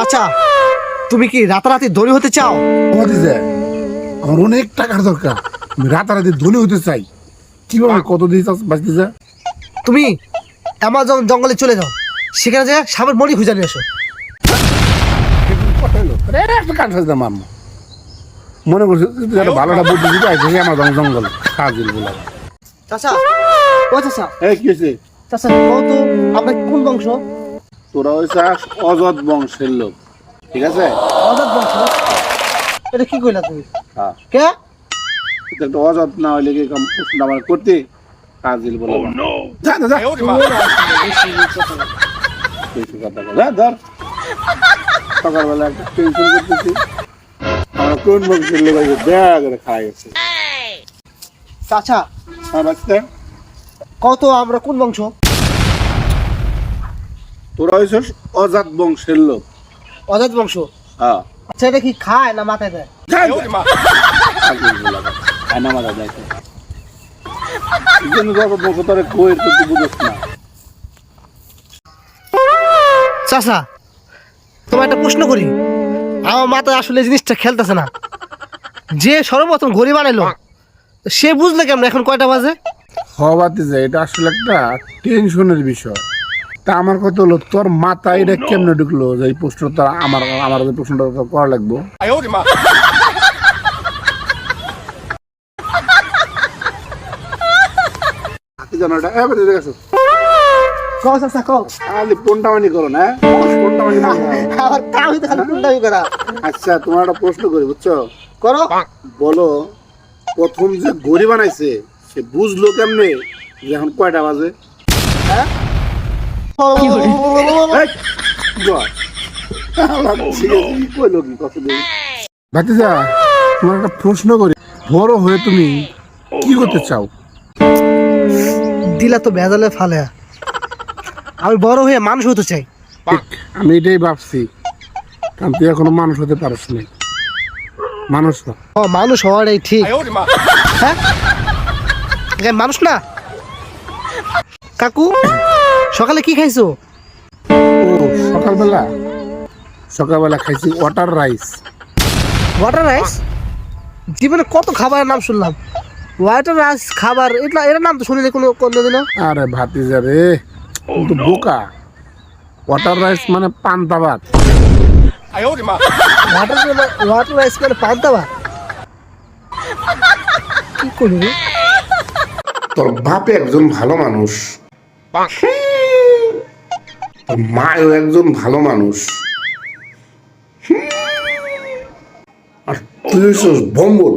চাচা তুমি কি রাতারাতি ধনী হতে চাও? যে আমার অনেক টাকার দরকার। আমি রাতারাতি ধনী হতে চাই। কীভাবে কত চাষ বাঁচতে যা তুমি অ্যামাজন জঙ্গলে চলে যাও। সেখানে যে সাপের মরি খুঁজে নিয়ে এসো। একটা কাঠ সাজতে মনে করছি তুই একটা ভালো একটা বুদ্ধি দিতে আসছে আমার জঙ্গল কাজিল বলে। চাচা ও চাচা। এই কি হয়েছে? চাচা কত আপনার কোন বংশ? তোরা হয়েছে অজত বংশের লোক ঠিক আছে? অজাত বংশ এটা কি কইলা তুমি? হ্যাঁ। কে? এটা একটা অজত না হইলে কি কাম প্রশ্ন আমার করতে? কাজিল বলে। যা যা, যা। কিছু কথা বল। হ্যাঁ ধর। সকালবেলা একটা টেনশন করতেছি। আমার কোন বংশের লোক আছে? দেয়া করে খাওয়া গেছে চাচা হ্যাঁ বাচ্চা। কত আমরা কোন বংশ? তোরা অজাত বংশের লোক। অজাত বংশ? হ্যাঁ। আচ্ছা এটা কি খায় না মাথায় দেয়? যা, যা। কাজিল বলে আয়না মারা যাইতে এই জন্য তো বংশ তোরে কইর তো তুই বুঝছ না। চাচা তোমার একটা প্রশ্ন করি। আমার মাথায় আসলে এই জিনিসটা খেলতেছে না। যে সর্বপ্রথম ঘড়ি বানাইলো সে বুঝলে কেমন এখন কয়টা বাজে? হওয়াতে যায় এটা আসলে একটা টেনশনের বিষয়। তা আমার কথা হলো তোর মাথায় এটা কেমনে ঢুকলো? যে এই প্রশ্নটা আমার আমার প্রশ্নটা করা লাগবো। আচ্ছা তোমার একটা প্রশ্ন করি বুঝছ? করো। বলো প্রথম যে ঘড়ি বানাইছে সে বুঝলো কেমনে যে এখন কয়টা বাজে? হ্যাঁ? ভাতিজা তোমার একটা প্রশ্ন করি। বড় হয়ে তুমি কি করতে চাও? দিলা তো ভেজালে ফালে। আমি বড় হয়ে মানুষ হতে চাই। আমি এটাই ভাবছি। কারণ তুই এখনও মানুষ হতে পারিস না মানুষ না ও মানুষ হওয়াটাই ঠিক। হ্যাঁ? মানুষ না? কাকু? সকালে কি খাইছো? ও সকালবেলা। সকালবেলা খাইছি ওয়াটার রাইস ওয়াটার রাইস জীবনে কত খাবারের নাম শুনলাম। ওয়াটার রাইস খাবার এটা এর নাম তো শুনিনি কোনো কোনোদিনও। আরে ভাতিজা রে কিন্তু বোকা। ওয়াটার রাইস মানে পান্তা ভাত। ওয়াটার ওয়াটার রাইস মানে পান্তা ভাত। কি করবি তোর বাপে একজন ভালো মানুষ। মাও একজন ভালো মানুষ। আর তুই বম্বল